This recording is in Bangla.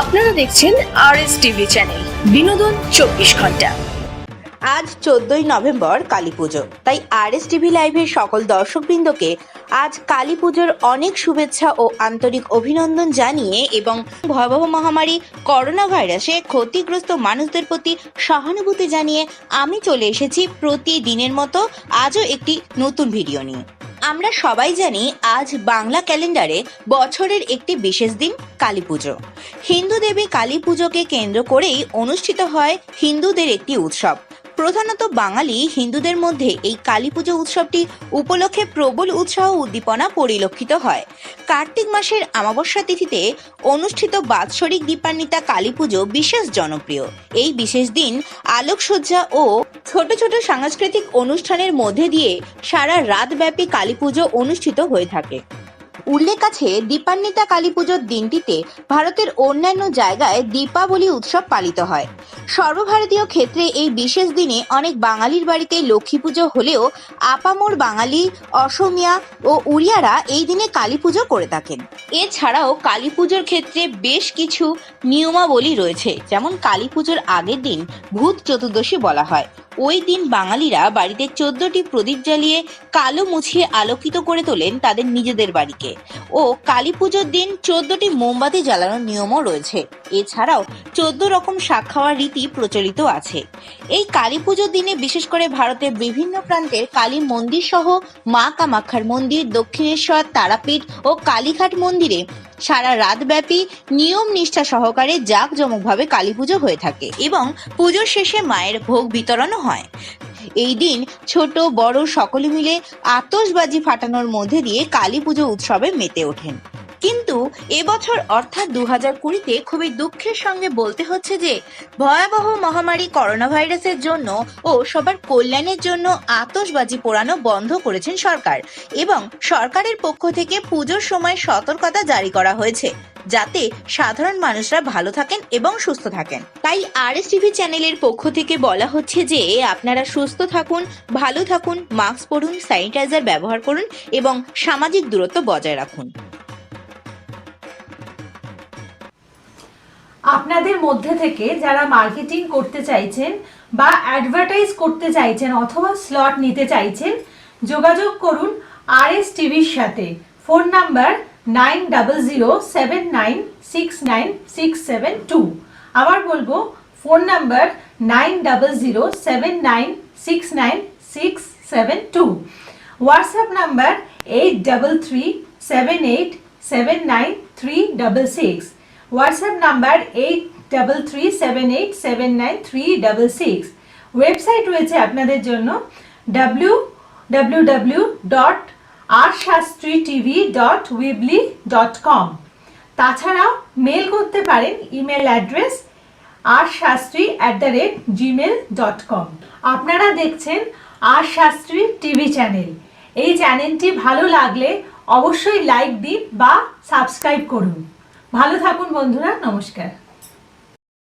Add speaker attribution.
Speaker 1: আপনারা দেখছেন আর এস টিভি চ্যানেল বিনোদন চব্বিশ ঘণ্টা।
Speaker 2: আজ চোদ্দই নভেম্বর কালী পুজো। তাই আর এস টিভি লাইভের সকল দর্শকবৃন্দকে আজ কালী পুজোর অনেক শুভেচ্ছা ও আন্তরিক অভিনন্দন জানিয়ে এবং ভয়াবহ মহামারী করোনা ভাইরাসে ক্ষতিগ্রস্ত মানুষদের প্রতি সহানুভূতি জানিয়ে আমি চলে এসেছি প্রতিদিনের মতো আজও একটি নতুন ভিডিও নিয়ে। আমরা সবাই জানি আজ বাংলা ক্যালেন্ডারে বছরের একটি বিশেষ দিন কালী পুজো। হিন্দু দেবী কালী পুজোকে কেন্দ্র করেই অনুষ্ঠিত হয় হিন্দুদের একটি উৎসব। প্রধানত বাঙালি হিন্দুদের মধ্যে এই কালী পুজো উৎসবটি উপলক্ষে প্রবল উৎসাহ উদ্দীপনা পরিলক্ষিত হয়। কার্তিক মাসের অমাবস্যা তিথিতে অনুষ্ঠিত বাৎসরিক দীপান্বিতা কালী পুজো বিশেষ জনপ্রিয়। এই বিশেষ দিন আলোকসজ্জা ও ছোট ছোট সাংস্কৃতিক অনুষ্ঠানের মধ্যে দিয়ে সারা রাতব্যাপী কালী পুজো অনুষ্ঠিত হয়ে থাকে। উল্লেখ আছে, দীপান্বিতা কালী পুজোর দিনটিতে ভারতের অন্যান্য জায়গায় দীপাবলি উৎসব পালিত হয়। সর্বভারতীয় ক্ষেত্রে এই বিশেষ দিনে অনেক বাঙালির বাড়িতে লক্ষ্মী পুজো হলেও আপামোর বাঙালি, অসমিয়া ও উড়িয়ারা এই দিনে কালী পুজো করে থাকেন। এছাড়াও কালী পুজোর ক্ষেত্রে বেশ কিছু নিয়মাবলী রয়েছে, যেমন কালী পুজোর আগের দিন ভূত চতুর্দশী বলা হয়। ওই দিন বাঙালিরা বাড়িতে চোদ্দটি প্রদীপ জ্বালিয়ে কালো মুছিয়ে আলোকিত করে তোলেন তাদের নিজেদের বাড়িকে। ও কালী পুজোর দিন চোদ্দটি মোমবাতি জ্বালানোর নিয়মও রয়েছে। এছাড়াও চোদ্দ রকম শাক খাওয়ার রীতি প্রচলিত আছে। এই কালী পুজোর দিনে বিশেষ করে ভারতের বিভিন্ন প্রান্তের কালী মন্দির সহ মা কামাখ্যার মন্দির, দক্ষিণেশ্বর, তারাপীঠ ও কালীঘাট মন্দিরে সারা রাতব্যাপী নিয়ম নিষ্ঠা সহকারে জাঁকজমকভাবে কালী পুজো হয়ে থাকে এবং পুজোর শেষে মায়ের ভোগ বিতরণও হয়। এই দিন ছোট, বড় সকলে মিলে আতশবাজি ফাটানোর মধ্যে দিয়ে কালী পুজো উৎসবে মেতে ওঠেন। কিন্তু এবছর অর্থাৎ দু হাজার কুড়িতে খুবই দুঃখের সঙ্গে বলতে হচ্ছে যে, ভয়াবহ মহামারী করোনা ভাইরাসের জন্য ও সবার কল্যাণের জন্য আতশবাজি পোড়ানো বন্ধ করেছেন সরকার এবং সরকারের পক্ষ থেকে পুজোর সময় সতর্কতা জারি করা হয়েছে যাতে সাধারণ মানুষরা ভালো থাকেন এবং সুস্থ থাকেন। তাই আর এস টিভি চ্যানেলের পক্ষ থেকে বলা হচ্ছে যে, আপনারা সুস্থ থাকুন, ভালো থাকুন, মাস্ক পরুন, স্যানিটাইজার ব্যবহার করুন এবং সামাজিক দূরত্ব বজায় রাখুন।
Speaker 3: আপনাদের মধ্যে থেকে যারা মার্কেটিং করতে চাইছেন বা অ্যাডভার্টাইজ করতে চাইছেন অথবা স্লট নিতে চাইছেন, যোগাযোগ করুন আর এস টিভির সাথে। Phone number nine double zero seven nine six nine six seven two আবার বলব, phone number nine double zero seven nine six nine six seven two WhatsApp number eight double three seven eight seven nine three double six WhatsApp number eight double three seven eight seven nine three double six website রয়েছে আপনাদের জন্য W W W dot R Shastri TV dot weebly dot com তাছাড়াও মেল করতে পারেন email address R Shastri at the rate Gmail dot com আপনারা দেখছেন আর শাস্ত্রী টিভি চ্যানেল এই চ্যানেলটি ভালো লাগলে অবশ্যই লাইক দিন বা সাবস্ক্রাইব করুন। ভালো থাকুন বন্ধুরা নমস্কার।